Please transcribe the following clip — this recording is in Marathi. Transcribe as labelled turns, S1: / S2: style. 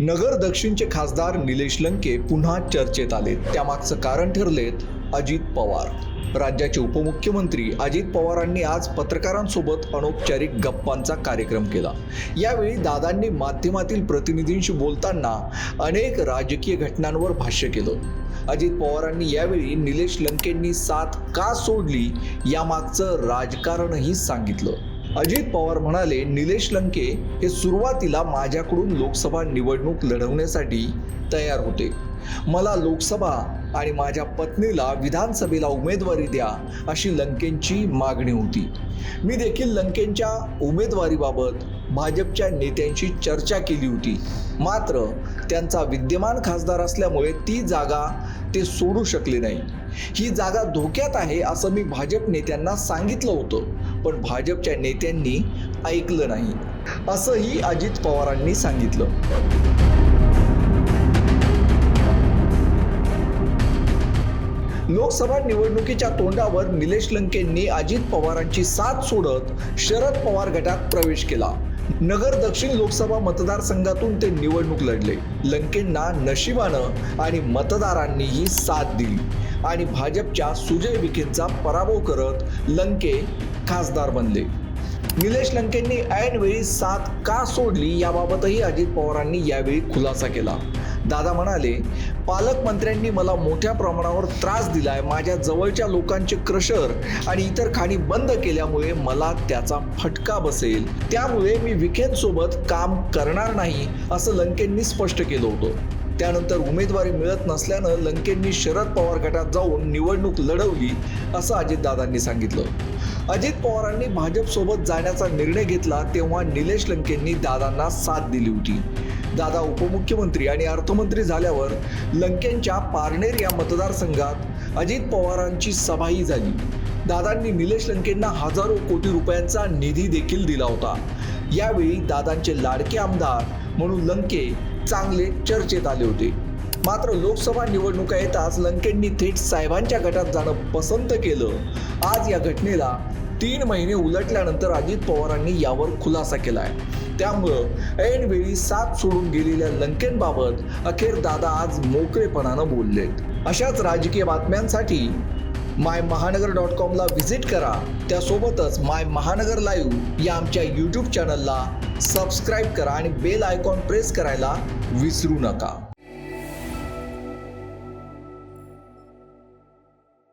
S1: नगर दक्षिणचे खासदार निलेश लंके पुन्हा चर्चेत आले. त्यामागचं कारण ठरलेत अजित पवार. राज्याचे उपमुख्यमंत्री अजित पवारांनी आज पत्रकारांसोबत अनौपचारिक गप्पांचा कार्यक्रम केला. यावेळी दादांनी माध्यमातील प्रतिनिधींशी बोलताना अनेक राजकीय घटनांवर भाष्य केलं. अजित पवारांनी यावेळी निलेश लंकेंनी साथ का सोडली यामागचं राजकारणही सांगितलं. अजित पवार म्हणाले निलेश लंके हे सुरुवातीला माझ्याकडून लोकसभा निवडणूक लढवण्यासाठी तयार होते. मला लोकसभा आणि माझ्या पत्नीला विधानसभेला उमेदवारी द्या अशी लंकेंची मागणी होती. मी देखील लंकेंच्या उमेदवारीबाबत भाजपच्या नेत्यांशी चर्चा केली होती. मात्र त्यांचा विद्यमान खासदार असल्यामुळे ती जागा ते सोडू शकले नाही. ही जागा धोक्यात आहे असं मी भाजप नेत्यांना सांगितलं होतं पण भाजपच्या नेत्यांनी ऐकलं नाही असंही अजित पवारांनी सांगितलं. लोकसभा निवडणुकीच्या तोंडावर निलेश लंकेंनी अजित पवारांची साथ सोडत शरद पवार गटात प्रवेश केला. नगर दक्षिण लोकसभा मतदारसंघातून ते निवडणूक लढले. लंकेंना नशिबानं आणि मतदारांनीही साथ दिली. आणि भाजपच्या सुजय विखेंचा पराभव करत लंके खासदार बनले. निलेश लंकेंनी ऐनवेळी साथ का सोडली याबाबतही अजित पवारांनी यावेळी खुलासा केला. दादा म्हणाले पालकमंत्र्यांनी मला मोठ्या प्रमाणावर त्रास दिलाय माझ्या जवळच्या लोकांचे क्रशर आणि इतर खाणी बंद केल्यामुळे मला त्याचा फटका बसेल. त्यामुळे मी विखेंसोबत काम करणार नाही असं लंकेंनी स्पष्ट केलं होतं. त्यानंतर उमेदवारी मिळत नसल्यानं लंकेंनी शरद पवार गटात जाऊन निवडणूक लढवली असं अजितदादांनी सांगितलं. अजित पवारांनी भाजपसोबत जाण्याचा निर्णय घेतला तेव्हा निलेश लंकेंनी दादांना साथ दिली होती. दादा उपमुख्यमंत्री आणि अर्थमंत्री झाल्यावर लंकेंच्या पारनेर या मतदारसंघात अजित पवारांची सभाही झाली. दादांनी निलेश लंकेंना हजारो कोटी रुपयांचा निधी देखील दिला होता. यावेळी दादांचे लाडके आमदार म्हणून लंके चांगले चर्चेत आले होते. मात्र लोकसभा निवडणुका येताच लंकेंनी थेट साहेबांच्या गटात जाणं पसंत केलं. आज या घटनेला तीन महिने उलटल्यानंतर अजित पवारांनी यावर खुलासा केलाय. त्यामुळं ऐनवेळी साथ सोडून गेलेल्या लंकेंबाबत अखेर दादा आज मोकळेपणानं बोललेत. अशाच राजकीय बातम्यांसाठी माय महानगर डॉट कॉमला व्हिजिट करा. त्यासोबतच माय महानगर लाईव्ह या आमच्या यूट्यूब चॅनलला सबस्क्राईब करा आणि बेल आयकॉन प्रेस करायला विसरू नका.